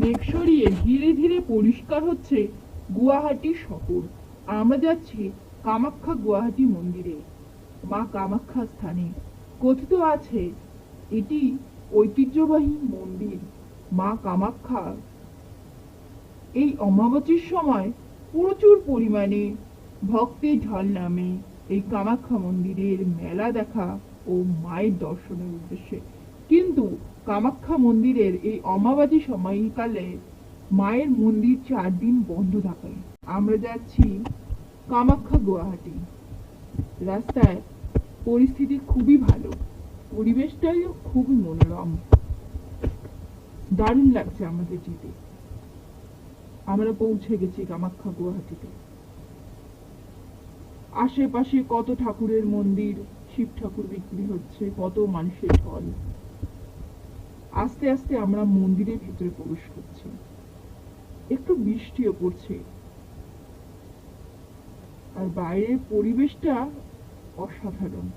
মেঘ সরিয়ে ধীরে ধীরে পরিষ্কার হচ্ছে গুয়াহাটি শহর। আমরা যাচ্ছি কামাখ্যা গুয়াহাটি মন্দিরে। মা কামাখ্যা স্থানে। কথিত আছে, এটি ঐতিহ্যবাহী মন্দির। মা কামাখ্যা এই অমাবস্যার সময় প্রচুর পরিমাণে ভক্তের ঢল নামে এই কামাখ্যা মন্দিরের মেলা দেখা ও মায়ের দর্শনের উদ্দেশ্যে। কিন্তু কামাখ্যা মন্দিরের এই অমাবাসী সময়কালে মায়ের মন্দির চার দিন বন্ধ থাকে। আমরা যাচ্ছি কামাখ্যা গুয়াহাটি। রাস্তায় পরিস্থিতি খুবই ভালো। পরিবেশটাও খুবই মনোরম। দারুণ লাগছে আমাদের যেতে। আমরা পৌঁছে গেছি কামাখ্যা গুয়াহাটিতে। আশেপাশে কত ঠাকুরের মন্দির, শিব ঠাকুর বিক্রি হচ্ছে, কত মানুষের ঢল আস্তে আস্তে আমরা মন্দিরের ভিতরে প্রবেশ করছি। একটু বৃষ্টিও পড়ছে। আর বাইরের পরিবেশটা অসাধারণ।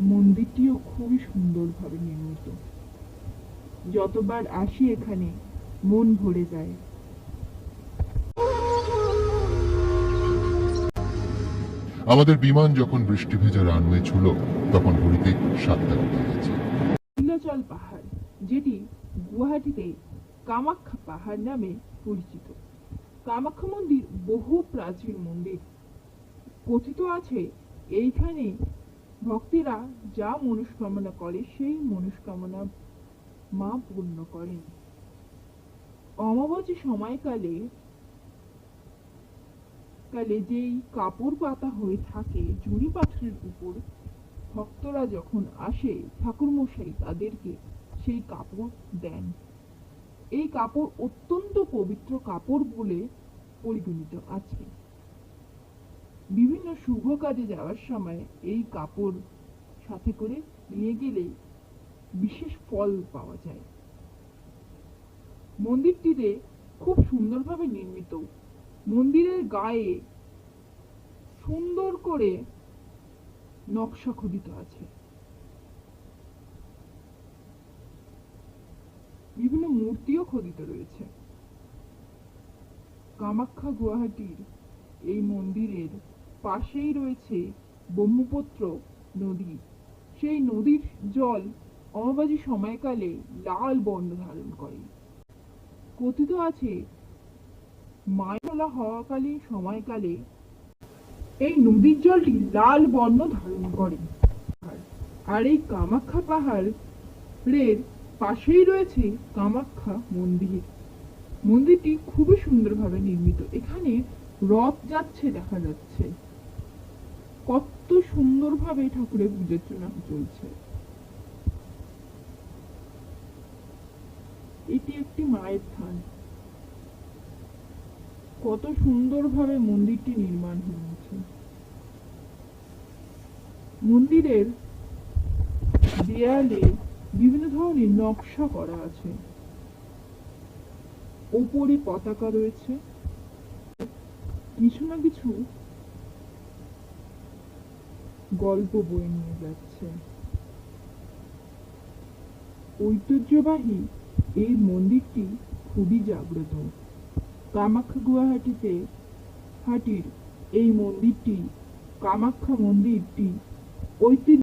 মন্দিরটিও খুবই সুন্দরভাবে নির্মিত। যতবার আসি এখানে, মন ভরে যায়। আমাদের বিমান যখন বৃষ্টি ভেজা রানওয়ে ছিল, তখন ঘড়িতে সাতটা বেজে গেছে। নীলাচল পাহাড়, যেটি গুয়াহাটিতে কামাখ্যা পাহাড় নামে পরিচিত। কামাখ্যা মন্দির বহু প্রাচীন মন্দির। কথিত আছে, এইখানে ভক্তেরা যা মনস্কামনা করে, সেই মনস্কামনা মা পূর্ণ করেন। অমাবস্যা সময়কালে কালে যেই কাপড় পাতা হয়ে থাকে জুড়ি পাথরের উপর, ভক্তরা যখন আসে, ঠাকুরমশাই তাদেরকে সেই কাপড় দেন। এই কাপড় অত্যন্ত পবিত্র কাপড় বলে পরিগণিত আছে। বিভিন্ন শুভ কাজে যাওয়ার সময় এই কাপড় সাথে করে নিয়ে গেলে বিশেষ ফল পাওয়া যায়। মন্দিরটিতে খুব সুন্দরভাবে নির্মিত মন্দিরের গায়ে সুন্দর করে নকশা খোদিত আছে। বিভিন্ন মূর্তিও খোদিত রয়েছে। কামাখ্যা গুয়াহাটির এই মন্দিরের পাশেই রয়েছে ব্রহ্মপুত্র নদী। সেই নদীর জল অমাবাসী সময়কালে লাল বর্ণ ধারণ করে। কথিত আছে মায়লা হওয়াকালীন সময়কালে এই নদীর জলটি লাল বর্ণ ধারণ করে। আর এই কামাখ্যা পাহাড়ের পাশেই রয়েছে কামাখ্যা মন্দির। মন্দিরটি খুবই সুন্দরভাবে নির্মিত। এখানে রথ যাচ্ছে দেখা যাচ্ছে। কত সুন্দরভাবে ঠাকুরের পূজার্চনা চলছে। এটি একটি মায়ের স্থান কত সুন্দরভাবে মন্দিরটি নির্মাণ হয়েছে মন্দিরের দেয়ালে বিভিন্ন ধরনের নকশা করা আছে। ওপরে পতাকা রয়েছে। কিছু না কিছু গল্প বয়ে নিয়ে যাচ্ছে। ঐতিহ্যবাহী এই মন্দিরটি খুবই জাগ্রত। কামাখ্যা গুয়াহাটিতে হাটির এই মন্দিরটি কামাখ্যা মন্দিরটি ঐতিহ্য